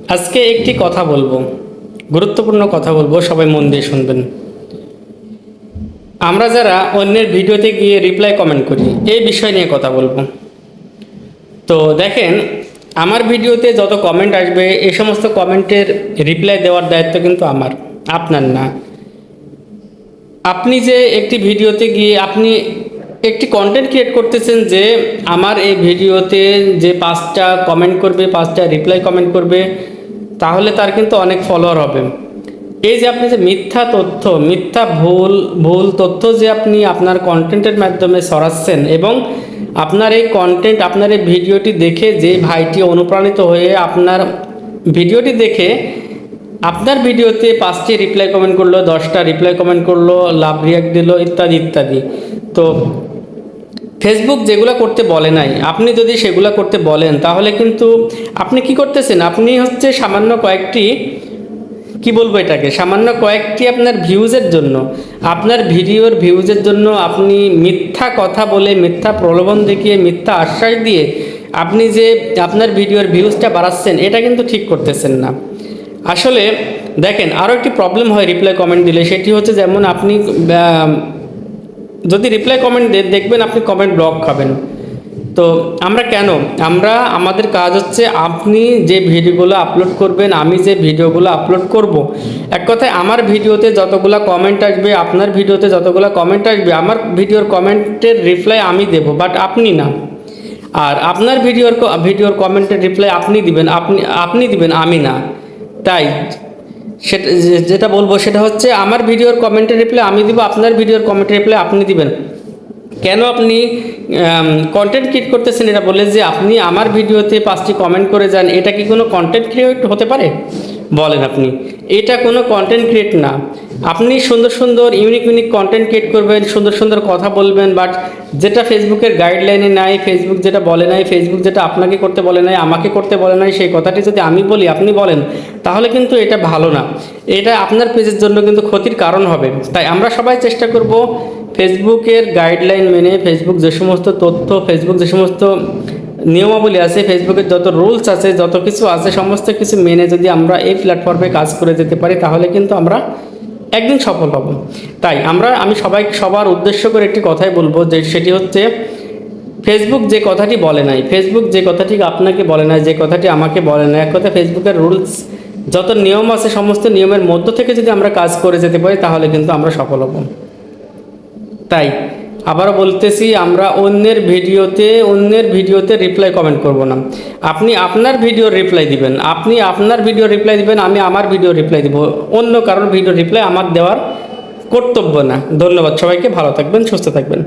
আজকে একটি কথা বলব, গুরুত্বপূর্ণ কথা বলব, সবাই মন দিয়ে শুনবেন। আমরা যারা অন্যের ভিডিওতে গিয়ে রিপ্লাই কমেন্ট করি, এই বিষয় নিয়ে কথা বলব। তো দেখেন, আমার ভিডিওতে যত কমেন্ট আসবে, এই সমস্ত কমেন্টের রিপ্লাই দেওয়ার দায়িত্ব কিন্তু আমার, আপনার না। আপনি যে একটি ভিডিওতে গিয়ে আপনি একটি কন্টেন্ট ক্রিয়েট করতেছেন যে আমার এই ভিডিওতে যে পাঁচটা কমেন্ট করবে, পাঁচটা রিপ্লাই কমেন্ট করবে, তাহলে তার কিন্তু অনেক ফলোয়ার হবে। এই যে আপনি যে মিথ্যা তথ্য, মিথ্যা ভুল ভুল তথ্য যে আপনি আপনার কন্টেন্টের মাধ্যমে সরাচ্ছেন এবং আপনার এই কন্টেন্ট আপনার এই ভিডিওটি দেখে যে ভাইটি অনুপ্রাণিত হয়ে আপনার ভিডিওটি দেখে আপনার ভিডিওতে পাঁচটি রিপ্লাই কমেন্ট করল, দশটা রিপ্লাই কমেন্ট করল, লাভ রিয়াক্ট দিল, ইত্যাদি ইত্যাদি। তো ফেসবুক যেগুলো করতে বলে নাই, আপনি যদি সেগুলো করতে বলেন, তাহলে কিন্তু আপনি কি করতেছেন? আপনি হচ্ছে সামান্য কয়েকটি, কি বলব এটাকে? সামান্য কয়েকটি আপনার ভিউজের জন্য, আপনার ভিডিওর ভিউজের জন্য আপনি মিথ্যা কথা বলে, মিথ্যা প্রলোভন দেখিয়ে, মিথ্যা আশ্বাস দিয়ে আপনি যে আপনার ভিডিওর ভিউজটা বাড়াচ্ছেন, এটা কিন্তু ঠিক করতেছেন না। আসলে দেখেন আরও একটি প্রবলেম হয় রিপ্লাই কমেন্ট দিলে, সেটি হচ্ছে যেমন আপনি যদি রিপ্লাই কমেন্ট দেখবেন আপনি কমেন্ট ব্লক খাবেন। তো আমরা কেন? আমরা, আমাদের কাজ হচ্ছে আপনি যে ভিডিওগুলো আপলোড করবেন, আমি যে ভিডিওগুলো আপলোড করব। এক কথায় আমার ভিডিওতে যতগুলো কমেন্ট আসবে, আপনার ভিডিওতে যতগুলো কমেন্ট আসবে, আমার ভিডিওর কমেন্টের রিপ্লাই আমি দেব বাট আপনি না। আর আপনার ভিডিওর ভিডিওর কমেন্টের রিপ্লাই আপনি দিবেন, আপনি আপনি দিবেন, আমি না। তাই সেটা যেটা বলব সেটা হচ্ছে আমার ভিডিওর কমেন্টের রিপ্লাই আমি দিব, আপনার ভিডিওর কমেন্টের রিপ্লাই আপনি দিবেন। কেন আপনি কন্টেন্ট ক্রিয়েট করতেছেন এটা বলে যে আপনি আমার ভিডিওতে পাঁচটি কমেন্ট করে যান, এটা কি কোনো কন্টেন্ট ক্রিয়েট হতে পারে? বলেন আপনি। এটা কোনো কন্টেন্ট ক্রিয়েট না। আপনি সুন্দর সুন্দর ইউনিক ইউনিক কন্টেন্ট ক্রিয়েট করবেন, সুন্দর সুন্দর কথা বলবেন বাট যেটা ফেসবুকের গাইডলাইনে নাই ফেসবুক যেটা বলে নাই ফেসবুক যেটা আপনাকে করতে বলে নাই, আমাকে করতে বলে নাই, সেই কথাটি যদি আমি বলি, আপনি বলেন, তাহলে কিন্তু এটা ভালো না। এটা আপনার পেজের জন্য কিন্তু ক্ষতির কারণ হবে। তাই আমরা সবাই চেষ্টা করব ফেসবুকের গাইডলাইন মেনে ফেসবুক যে সমস্ত তথ্য ফেসবুক যে সমস্ত নিয়মাবলী আছে ফেসবুকের যত রুলস আছে, যত কিছু আছে, সমস্ত কিছু মেনে যদি আমরা এই প্ল্যাটফর্মে কাজ করে যেতে পারি, তাহলে কিন্তু আমরা একদিন সফল হব। তাই আমরা, আমি সবাই, সবার উদ্দেশ্য করে একটি কথাই বলব যে সেটি হচ্ছে ফেসবুক যে কথাটি বলে নাই ফেসবুক যে কথাটি আপনাকে বলে নাই, যে কথাটি আমাকে বলে না এক কথা ফেসবুকের রুলস যত নিয়ম আছে, সমস্ত নিয়মের মধ্য থেকে যদি আমরা কাজ করে যেতে পারি, তাহলে কিন্তু আমরা সফল হব। তাই আবারও বলতেছি, আমরা অন্যের ভিডিওতে অন্যের ভিডিওতে রিপ্লাই কমেন্ট করব না। আপনি আপনার ভিডিও রিপ্লাই দিবেন। আপনি আপনার ভিডিও রিপ্লাই দিবেন, আমি আমার ভিডিও রিপ্লাই দিব। অন্য কারোর ভিডিও রিপ্লাই আমার দেওয়ার কর্তব্য না। ধন্যবাদ সবাইকে, ভালো থাকবেন, সুস্থ থাকবেন।